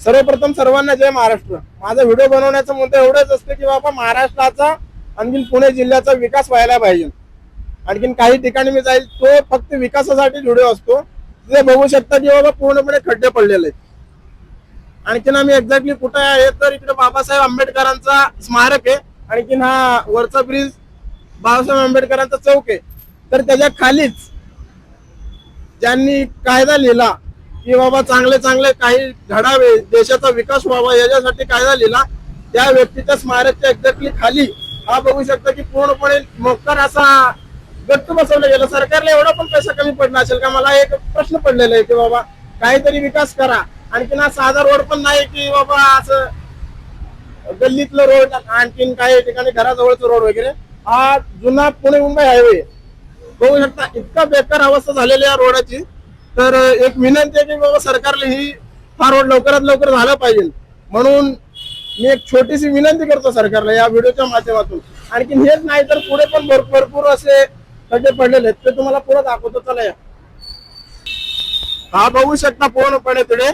सर्वप्रथम सर्वांना जय महाराष्ट्र. माझा व्हिडिओ बनवण्याचा मुद्दा एवढंच असतं की बाबा महाराष्ट्राचा आणखीन पुणे जिल्ह्याचा विकास व्हायला पाहिजे. आणखीन काही ठिकाणी मी जाईल तो फक्त विकासासाठी व्हिडिओ असतो. ते बघू शकता की बाबा पूर्णपणे खड्डे पडलेले आहेत. आणखीन आम्ही एक्झॅक्टली कुठे आहे तर इकडे बाबासाहेब आंबेडकरांचा स्मारक आहे. आणखीन हा वरचा ब्रिज बाबासाहेब आंबेडकरांचा चौक आहे. तर त्याच्या खालीच ज्यांनी कायदा लिहिला की बाबा चांगले चांगले काही घडावे देशाचा विकास व्हावा याच्यासाठी कायदा लिहिला. त्या व्यक्तीच्या स्मारकच्या एक्झॅक्टली खाली हा बघू शकता की पूर्णपणे मोकर असा गट्ट बसवलं गेला. सरकारला एवढा पण पैसा कमी पडला असेल का? मला एक प्रश्न पडलेला आहे की बाबा काहीतरी विकास करा. आणखीन हा साधा रोड पण नाही की बाबा असं गल्लीतलं रोड आणखीन काही ठिकाणी घराजवळचं रोड वगैरे. हा जुना पुणे मुंबई हायवे बघू शकता इतका बेकार अवस्था झालेली या रोडाची. तर एक विनंती आहे की बाबा सरकारला ही हा रोड लवकरात लवकर झाला पाहिजे. म्हणून मी एक छोटीशी विनंती करतो सरकारला या व्हिडिओच्या माध्यमातून. आणखी हेच नाही तर पुढे पण भर- भरपूर असे खड्डे पडलेले आहेत. ते तुम्हाला पुढे दाखवतो. चला या. हा बघू शकता पूर्णपणे तिथे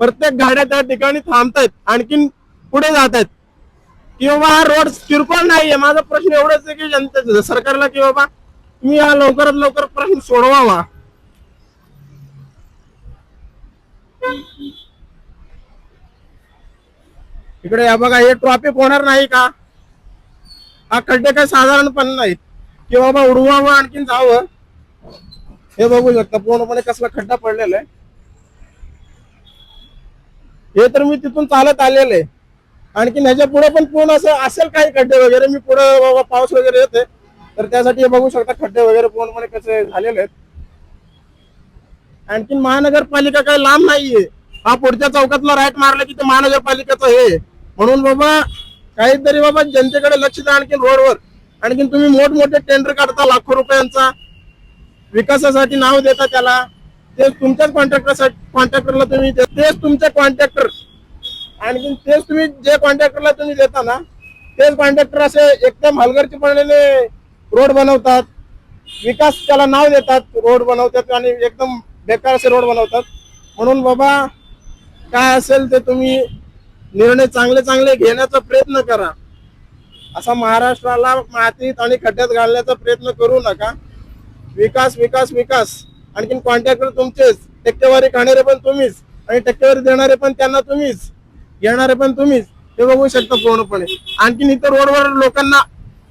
प्रत्येक गाड्या त्या ठिकाणी थांबतायत. आणखीन पुढे जात आहेत. की बाबा हा रोड किरकोळ नाहीये. माझा प्रश्न एवढाच आहे की जनतेच सरकारला की बाबा तुम्ही हा लवकरात लवकर प्रश्न सोडवावा. इकडे या बघा हे ट्रॉफिक होणार नाही का? हा खड्डे काही साधारण पण नाहीत. कि बाबा उडवावं आणखीन जावं. हे बघू शकता पूर्णपणे कसला खड्डा पडलेला आहे. हे तर मी तिथून चालत आलेलं आहे. आणखी ह्याच्या पुढे पण पूर्ण असं असेल काही खड्डे वगैरे मी पुढे बाबा पाऊस वगैरे येते तर त्यासाठी बघू शकता खड्डे वगैरे पूर्णपणे म्हणजे कसे झालेले आहेत. आणखीन महानगरपालिका काही लांब नाहीये. हा पुढच्या चौकातला राईट मारला की ते महानगरपालिकेचं हे आहे. म्हणून बाबा काहीतरी बाबा जनतेकडे लक्ष द्या आणखीन रोडवर. आणखीन तुम्ही मोठमोठे टेंडर काढता लाखो रुपयांचा. विकासासाठी नाव देता त्याला. तेच तुमच्याच कॉन्ट्रॅक्टर कॉन्ट्रॅक्टरला तुम्ही तेच तुमचे कॉन्ट्रॅक्टर आणखी तेच तुम्ही जे कॉन्ट्रॅक्टरला तुम्ही देता ना तेच कॉन्ट्रॅक्टर असे एकदम हलगर्जीपणाने पडलेले रोड बनवतात विकास त्याला नाव देतात रोड बनवतात आणि एकदम बेकार असे रोड बनवतात. म्हणून बाबा काय असेल ते तुम्ही निर्णय चांगले चांगले घेण्याचा प्रयत्न करा. असा महाराष्ट्राला मातीत आणि खड्ड्यात घालण्याचा प्रयत्न करू नका. विकास विकास विकास. आणखीन कॉन्ट्रॅक्टर तुमचेच. टक्केवारी खाणारे पण तुम्हीच आणि टक्केवारी देणारे पण त्यांना तुम्हीच. घेणारे पण तुम्हीच. ते बघू शकता पूर्णपणे. आणखीन इतर रोडवर लोकांना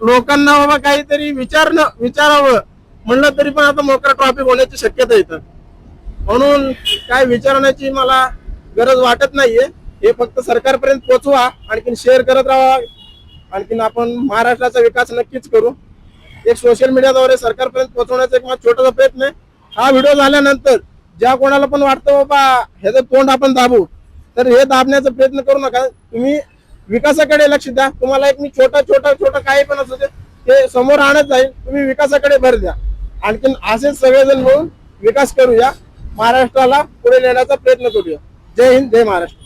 लोकांना बाबा काहीतरी विचारणं विचारावं. म्हणलं तरी पण आता मोकळा ट्रॉफिक होण्याची शक्यता येतं म्हणून काय विचारण्याची मला गरज वाटत नाहीये. हे फक्त सरकारपर्यंत पोहोचवा आणखीन शेअर करत राहा. आणखीन आपण महाराष्ट्राचा विकास नक्कीच करू. एक सोशल मीडियाद्वारे सरकारपर्यंत पोहोचवण्याचा एक माझा छोटासा प्रयत्न आहे. हा व्हिडिओ झाल्यानंतर ज्या कोणाला पण वाटतं बाबा ह्याचं तोंड आपण दाबू. तर हे दाबण्याचा प्रयत्न करू नका. तुम्ही विकासाकडे लक्ष द्या. तुम्हाला एक मी छोटा छोटा छोटा काही पण असू दे ते समोर आणत जाईल. तुम्ही विकासाकडे भर द्या. आणखीन असेच सगळेजण मिळून विकास करूया. महाराष्ट्राला पुढे नेण्याचा प्रयत्न करूया. जय हिंद जय महाराष्ट्र.